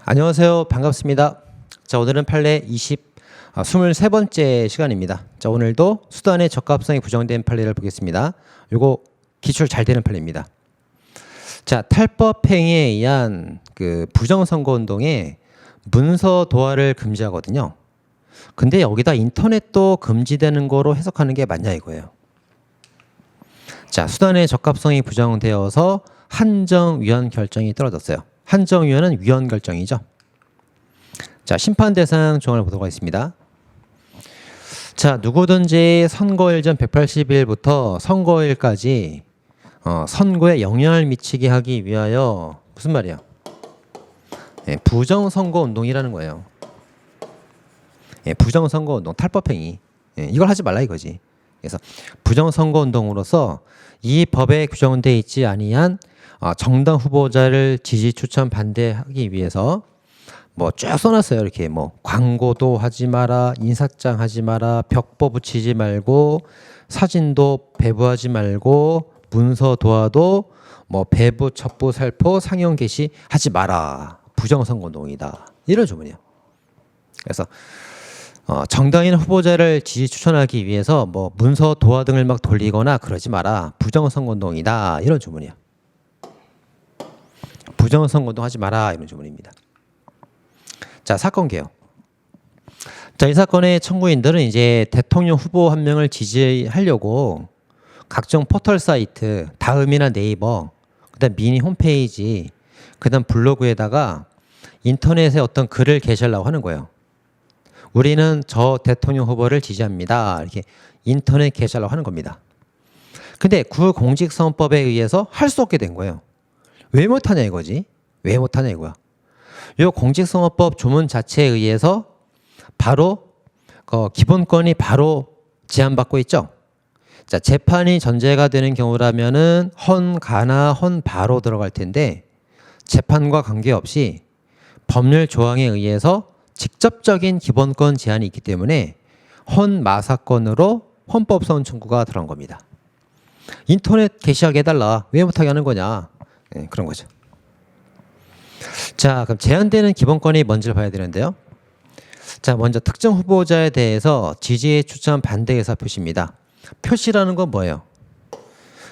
안녕하세요. 반갑습니다. 자, 오늘은 판례 20, 아, 23번째 시간입니다. 자, 오늘도 수단의 적합성이 부정된 판례를 보겠습니다. 요거 기출 잘 되는 판례입니다. 자, 탈법 행위에 의한 그 부정선거 운동에 문서 도화를 금지하거든요. 근데 여기다 인터넷도 금지되는 거로 해석하는 게 맞냐 이거예요. 자, 수단의 적합성이 부정되어서 한정위원 결정이 떨어졌어요. 한정위원은 위원 결정이죠. 자, 심판 대상 조항을 보도록 하겠습니다. 자, 누구든지 선거일 전 180일부터 선거일까지 어, 선거에 영향을 미치게 하기 위하여 무슨 말이야? 예, 부정선거 운동이라는 거예요. 예, 부정선거 운동, 탈법행위. 예, 이걸 하지 말라 이거지. 그래서 부정선거 운동으로서 이 법에 규정돼 있지 아니한 어, 정당 후보자를 지지 추천 반대하기 위해서 뭐 쭉 써놨어요. 이렇게 뭐 광고도 하지 마라, 인사장 하지 마라, 벽보 붙이지 말고 사진도 배부하지 말고 문서 도와도 뭐 배부, 첩부, 살포, 상영 게시 하지 마라. 부정선거운동이다. 이런 조문이에요. 그래서 어, 정당인 후보자를 지지 추천하기 위해서 뭐 문서 도화 등을 막 돌리거나 그러지 마라. 부정선거운동이다. 이런 주문이야. 부정선거운동 하지 마라. 이런 주문입니다. 자, 사건 개요. 자, 이 사건의 청구인들은 이제 대통령 후보 한 명을 지지하려고 각종 포털 사이트, 다음이나 네이버, 그다음 미니 홈페이지, 그다음 블로그에다가 인터넷에 어떤 글을 게시하려고 하는 거예요. 우리는 저 대통령 후보를 지지합니다. 이렇게 인터넷 게시하려고 하는 겁니다. 근데 그 공직선언법에 의해서 할 수 없게 된 거예요. 왜 못하냐 이거지? 왜 못하냐 이거야. 요 공직선언법 조문 자체에 의해서 바로 그 기본권이 바로 제한받고 있죠. 자 재판이 전제가 되는 경우라면은 헌가나 헌바로 들어갈 텐데 재판과 관계없이 법률 조항에 의해서 직접적인 기본권 제한이 있기 때문에 헌마 사건으로 헌법소원 청구가 들어간 겁니다. 인터넷 게시하게 해달라. 왜 못하게 하는 거냐. 네, 그런 거죠. 자, 그럼 제한되는 기본권이 뭔지를 봐야 되는데요. 자, 먼저 특정 후보자에 대해서 지지 추천 반대 의사 표시입니다. 표시라는 건 뭐예요?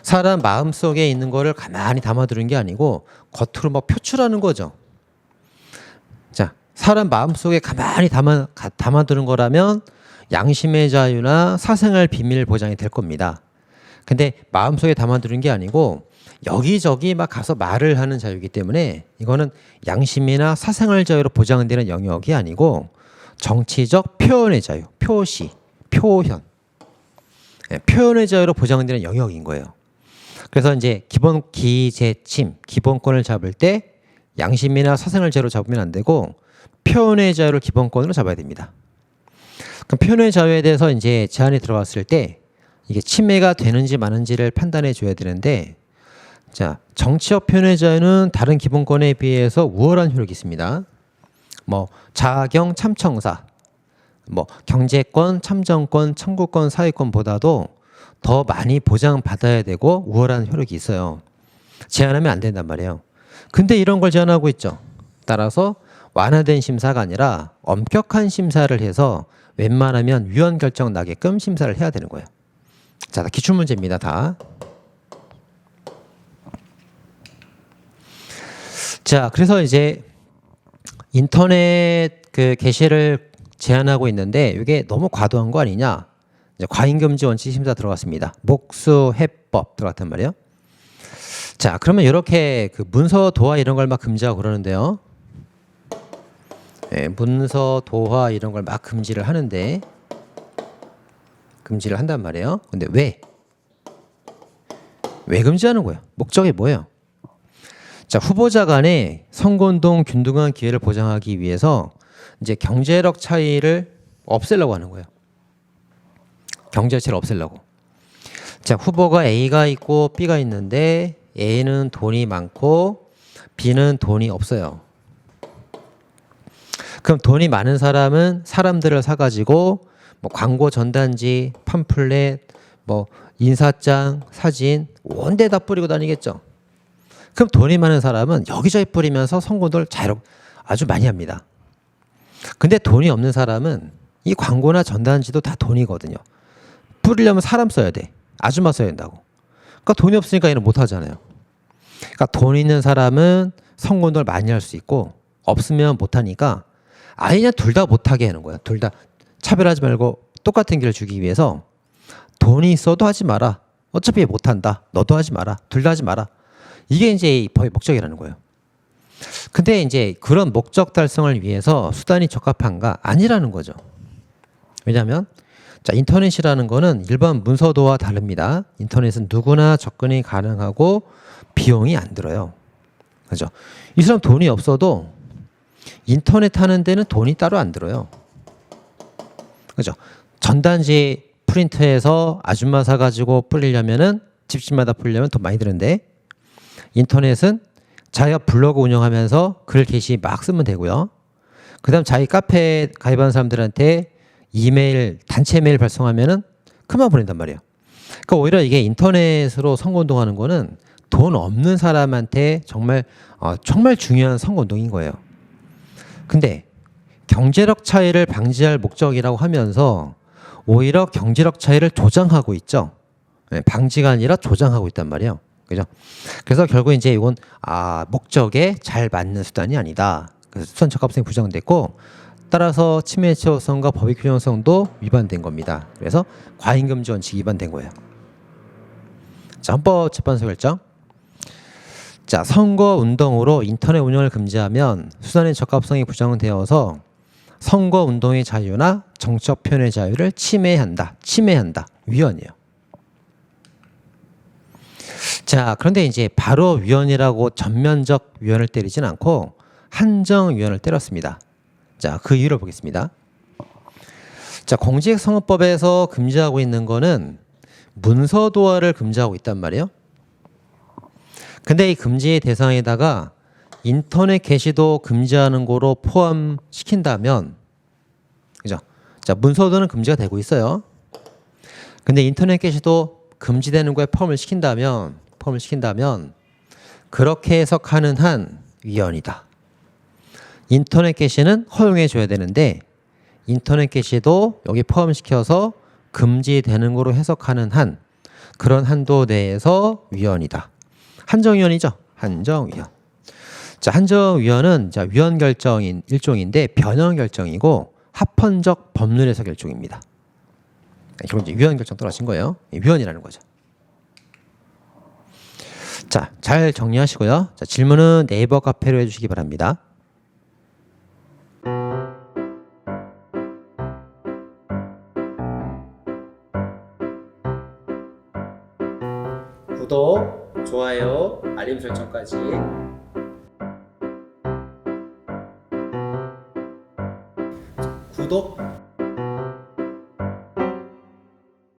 사람 마음 속에 있는 거를 가만히 담아두는 게 아니고 겉으로 막 표출하는 거죠. 자, 사람 마음 속에 가만히 담아 가- 담아두는 거라면 양심의 자유나 사생활 비밀 보장이 될 겁니다. 근데 마음 속에 담아두는 게 아니고 여기저기 막 가서 말을 하는 자유이기 때문에 이거는 양심이나 사생활 자유로 보장되는 영역이 아니고 정치적 표현의 자유, 표시, 표현, 예, 표현의 자유로 보장되는 영역인 거예요. 그래서 이제 기본 기재침, 기본권을 잡을 때 양심이나 사생활 자유로 잡으면 안 되고 표현의 자유를 기본권으로 잡아야 됩니다. 그럼 표현의 자유에 대해서 이제 제한이 들어갔을 때 이게 침해가 되는지 마는지를 판단해 줘야 되는데 자, 정치적 표현의 자유는 다른 기본권에 비해서 우월한 효력이 있습니다. 뭐 자경 참청사, 뭐 경제권, 참정권, 청구권, 사회권보다도 더 많이 보장받아야 되고 우월한 효력이 있어요. 제한하면 안 된단 말이에요. 근데 이런 걸 제한하고 있죠. 따라서 완화된 심사가 아니라 엄격한 심사를 해서 웬만하면 위헌 결정 나게끔 심사를 해야 되는 거예요. 자, 다 기출 문제입니다. 다. 자, 그래서 이제 인터넷 그 게시를 제한하고 있는데 이게 너무 과도한 거 아니냐? 이제 과잉금지 원칙 심사 들어갔습니다. 목수 해법 들어갔단 말이에요. 자, 그러면 이렇게 그 문서 도화 이런 걸 막 금지하고 그러는데요. 예, 문서 도화 이런 걸 막 금지를 하는데 금지를 한단 말이에요. 근데 왜? 왜 금지하는 거예요? 목적이 뭐예요? 자, 후보자 간의 선거운동 균등한 기회를 보장하기 위해서 이제 경제력 차이를 없애려고 하는 거예요. 경제 차이를 없애려고. 자, 후보가 A가 있고 B가 있는데 A는 돈이 많고 B는 돈이 없어요. 그럼 돈이 많은 사람은 사람들을 사가지고 뭐 광고 전단지, 팜플렛, 뭐 인사장, 사진 온데 다 뿌리고 다니겠죠. 그럼 돈이 많은 사람은 여기저기 뿌리면서 선거를 자유롭 아주 많이 합니다. 근데 돈이 없는 사람은 이 광고나 전단지도 다 돈이거든요. 뿌리려면 사람 써야 돼. 아줌마 써야 된다고. 그러니까 돈이 없으니까 얘는 못 하잖아요. 그러니까 돈 있는 사람은 성공을 많이 할 수 있고 없으면 못 하니까 그냥 둘다 못하게 하는 거야. 둘 다 차별하지 말고 똑같은 길을 주기 위해서 돈이 있어도 하지 마라. 어차피 못 한다. 너도 하지 마라. 둘 다 하지 마라. 이게 이제 이 법의 목적이라는 거예요. 근데 이제 그런 목적 달성을 위해서 수단이 적합한가 아니라는 거죠. 왜냐하면 자 인터넷이라는 거는 일반 문서도와 다릅니다. 인터넷은 누구나 접근이 가능하고 비용이 안 들어요. 그죠? 이 사람 돈이 없어도 인터넷 하는 데는 돈이 따로 안 들어요. 그죠? 전단지 프린트해서 아줌마 사가지고 뿌리려면은 집집마다 뿌리려면 돈 많이 드는데 인터넷은 자기가 블로그 운영하면서 글 게시 막 쓰면 되고요. 그 다음 자기 카페 가입한 사람들한테 이메일 단체 메일 발송하면은 그만 보낸단 말이에요. 그러니까 오히려 이게 인터넷으로 선거운동하는 거는 돈 없는 사람한테 정말 어, 정말 중요한 선거운동인 거예요. 근데 경제력 차이를 방지할 목적이라고 하면서 오히려 경제력 차이를 조장하고 있죠. 네, 방지가 아니라 조장하고 있단 말이에요. 그죠? 그래서 결국 이제 이건 아 목적에 잘 맞는 수단이 아니다. 그래서 수단 적합성이 부정됐고 따라서 침해 처우성과 법의 규정성도 위반된 겁니다. 그래서 과잉금지 원칙이 위반된 거예요. 자, 헌법재판소 결정. 자, 선거 운동으로 인터넷 운영을 금지하면 수단의 적합성이 부정되어서 선거 운동의 자유나 정적 표현의 자유를 침해한다. 침해한다. 위헌이에요. 자, 그런데 이제 바로 위헌이라고 전면적 위헌을 때리진 않고 한정 위헌을 때렸습니다. 자, 그 이유를 보겠습니다. 자, 공직선거법에서 금지하고 있는 거는 문서 도화를 금지하고 있단 말이에요. 근데 이 금지의 대상에다가 인터넷 게시도 금지하는 거로 포함시킨다면 그죠? 자, 문서도는 금지가 되고 있어요. 근데 인터넷 게시도 금지되는 거에 포함을 시킨다면 포함을 시킨다면 그렇게 해석하는 한 위헌이다. 인터넷 게시는 허용해 줘야 되는데 인터넷 게시도 여기 포함시켜서 금지되는 거로 해석하는 한 그런 한도 내에서 위헌이다. 한정위원이죠. 한정위원. 자, 한정위원은 자, 위원 결정인 일종인데 변형 결정이고 합헌적 법률에서 결정입니다. 결국 이제 위원 결정 떨어진 거예요. 이 위원이라는 거죠. 자, 잘 정리하시고요. 자, 질문은 네이버 카페로 해주시기 바랍니다. 구독, 좋아요, 알림 설정까지. 구독,